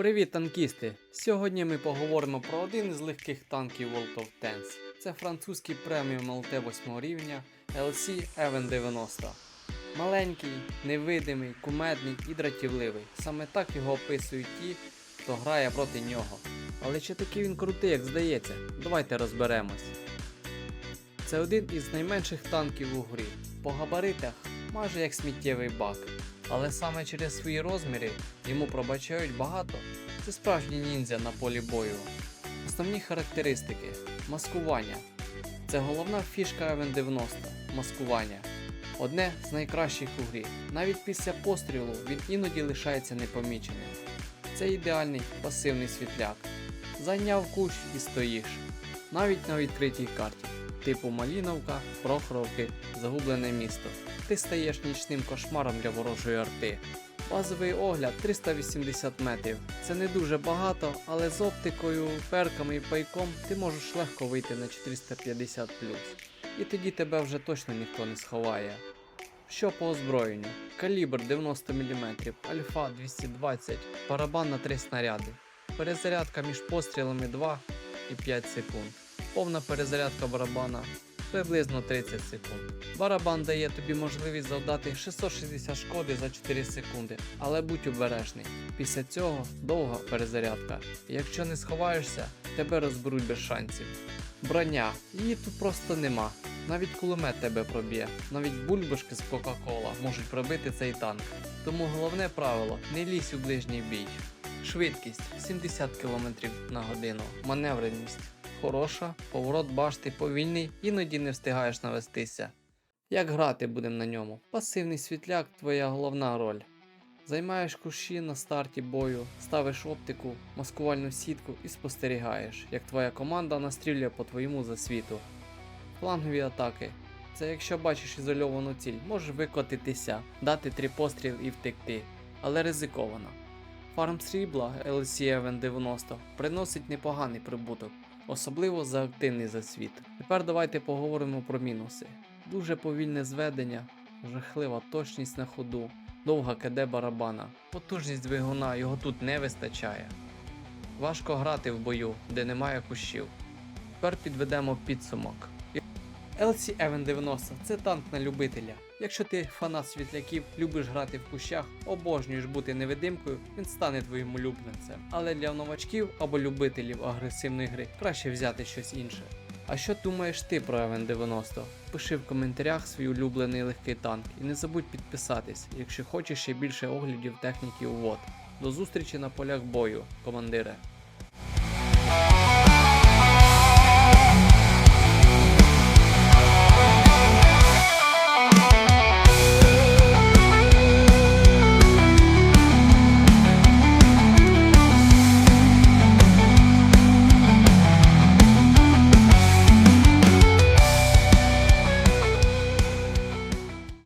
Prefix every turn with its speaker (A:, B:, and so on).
A: Привіт, танкісти! Сьогодні ми поговоримо про один із легких танків World of Tanks. Це французький преміум ЛТ 8 рівня LC Even 90. Маленький, невидимий, кумедний і дратівливий. Саме так його описують ті, хто грає проти нього. Але чи такий він крутий, як здається? Давайте розберемось. Це один із найменших танків у грі. По габаритах майже як сміттєвий бак. Але саме через свої розміри йому пробачають багато. Це справжній ніндзя на полі бою. Основні характеристики: маскування. Це головна фішка Even 90 маскування. Одне з найкращих у грі. Навіть після пострілу він іноді лишається непоміченим. Це ідеальний пасивний світляк. Зайняв кущ і стоїш. Навіть на відкритій карті, типу Маліновка, Прохоровки, Загублене місто. Ти стаєш нічним кошмаром для ворожої арти. Базовий огляд 380 метрів. Це не дуже багато, але з оптикою, перками і пайком ти можеш легко вийти на 450 І тоді тебе вже точно ніхто не сховає. Що по озброєнню? Калібр 90 мм, альфа 220, барабан на 3 снаряди. Перезарядка між пострілами 2 і 5 секунд. Повна перезарядка барабана приблизно 30 секунд. Барабан дає тобі можливість завдати 660 шкоди за 4 секунди, але будь обережний. Після цього довга перезарядка. Якщо не сховаєшся, тебе розберуть без шансів. Броня, її тут просто нема. Навіть кулемет тебе проб'є, навіть бульбашки з Кока-Кола можуть пробити цей танк. Тому головне правило не лізь у ближній бій. Швидкість 70 км на годину, маневреність хороша, поворот башти повільний, іноді не встигаєш навестися. Як грати будемо на ньому? Пасивний світляк твоя головна роль. Займаєш кущі на старті бою, ставиш оптику, маскувальну сітку і спостерігаєш, як твоя команда настрілює по твоєму засвіту. Флангові атаки. Це якщо бачиш ізольовану ціль, можеш викотитися, дати три постріл і втекти, але ризиковано. Фарм срібла LCN 90 приносить непоганий прибуток, особливо за активний засвіт. Тепер давайте поговоримо про мінуси. Дуже повільне зведення, жахлива точність на ходу, довга КД барабана, потужність двигуна його тут не вистачає. Важко грати в бою, де немає кущів. Тепер підведемо підсумок. LC Even 90 це танк на любителя. Якщо ти фанат світляків, любиш грати в кущах, обожнюєш бути невидимкою, він стане твоїм улюбленцем. Але для новачків або любителів агресивної гри краще взяти щось інше. А що думаєш ти про Even 90? Пиши в коментарях свій улюблений легкий танк і не забудь підписатись, якщо хочеш ще більше оглядів техніки у ВОД. До зустрічі на полях бою, командире.